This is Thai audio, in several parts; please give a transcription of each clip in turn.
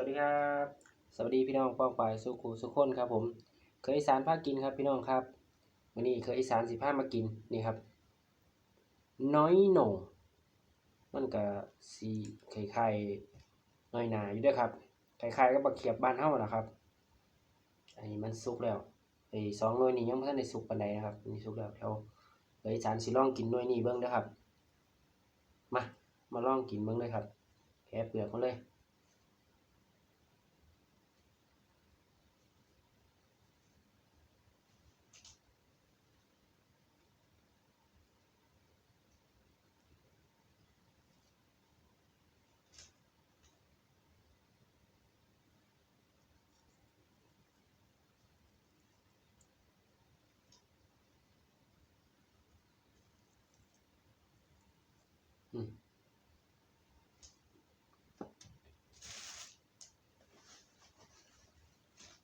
วัสดีครับ สวัสดีพี่น้องป้องปายสุขุสุขคนครับผม เคยอีสานพากินครับพี่น้องครับวันนี้เคยอีสานสิพามากินนี่ครับ น้อยหน่งมันก็สีไข่ไข่น้อยหนาอยู่ด้วยครับ ไข่ไข่ก็บักเขียบบ้านเฮาล่ะครับ อันนี้มันสุกแล้วไอ้สองน่วยนี้ยังไม่ทันได้สุกปานใดนะครับอันนี่สุกแล้วเราเคยอีสานสิลองกินน่วยนี้เบิ่งเด้อครับ มามาลองกินเบิ่งเลยครับแกะเปลือกมันเลย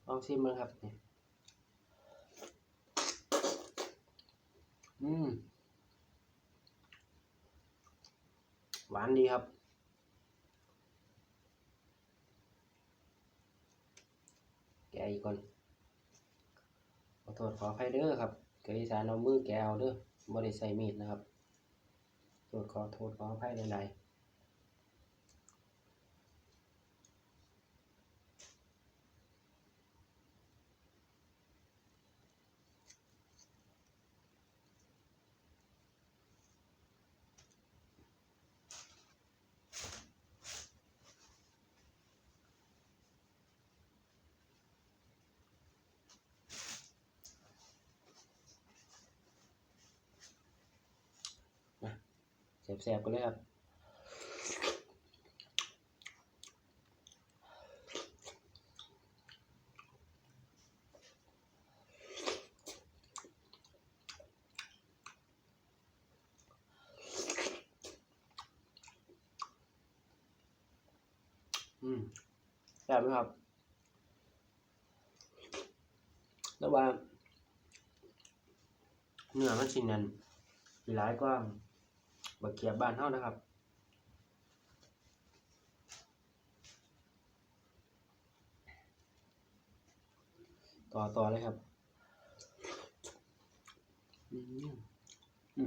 ลองชิมมันครับนี่อืม หวานดีครับแกอีกก่อนขอโทษขออภัยเด้อครับเกยสานเอามือแกเอาเด้อบ่ได้ใส่มีดนะครับ โทษขอโทษขออภัยหลายๆ แสบๆกันเลยครับอืมแซ่บไหมครับ แล้วว่าเนื้อมันชิ้นนั้นหลายกว่า บักเขียบบ้านเฮานะครับต่อต่อเลยครับ อื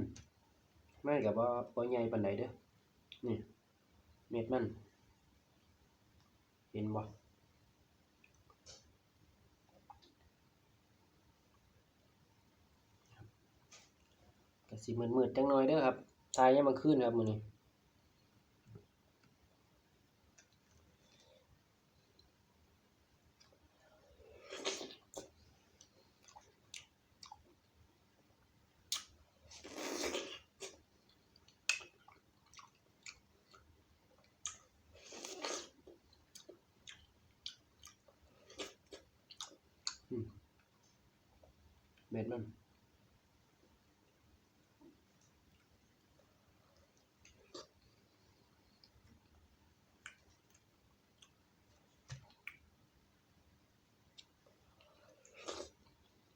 มไม่กับว่าบ่ใหญ่ปานใดเด้อ นี่ เม็ดมัน เห็นบ่ก็สิมืดๆจังน่อยเด้อครับ ทายยังมาขึ้นครับมือนี้เม็ดมัน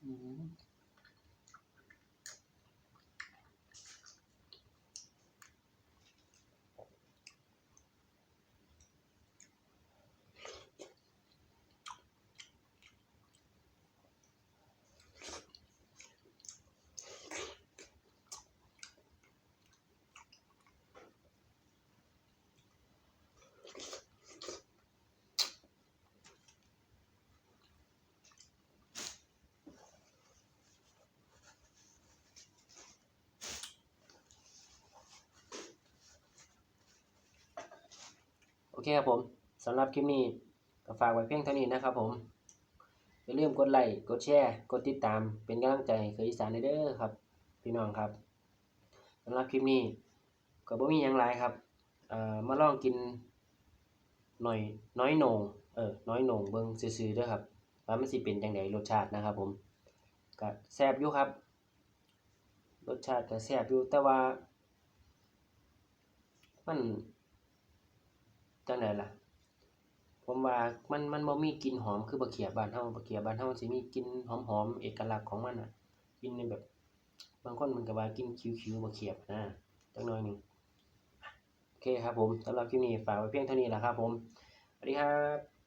อืมโอ เคครับผมสำหรับคลิปนี้ก็ฝากไว้เพียงเท่านี้นะครับผมอย่าลืมกดไลค์กดแชร์กดติดตามเป็นกำลังใจให้เคยอีสานเด้อครับ พี่น้องครับสำหรับคลิปนี้ก็บ่มีหยังหลายครับเอ่อมาลองกินหน่อยน้อยโหน่งเออน้อยโหน่งเบิ่งซื่อๆด้อครับว่ามันสิเป็นจังไดรสชาตินะครับผมก็แซ่บอยู่ครับ รสชาติก็แซ่บอยู่แต่ว่า มัน จังไดล่ะ ผมว่ามันมันบ่มีกลิ่นหอมคือบักเขียบบ้านเฮาบักเขียบบ้านเฮาสิมีกลิ่นหอมๆเอกลักษณ์ของมันน่ะกลิ่นแบบ บางคนมันก็ว่ากินคิวๆบักเขียบนะจังหน่อยหนึงโอเคครับผมสำหรับคลิปนี้ฝากไว้เพียงเท่านี้แหละครับผมสวัสดีครับ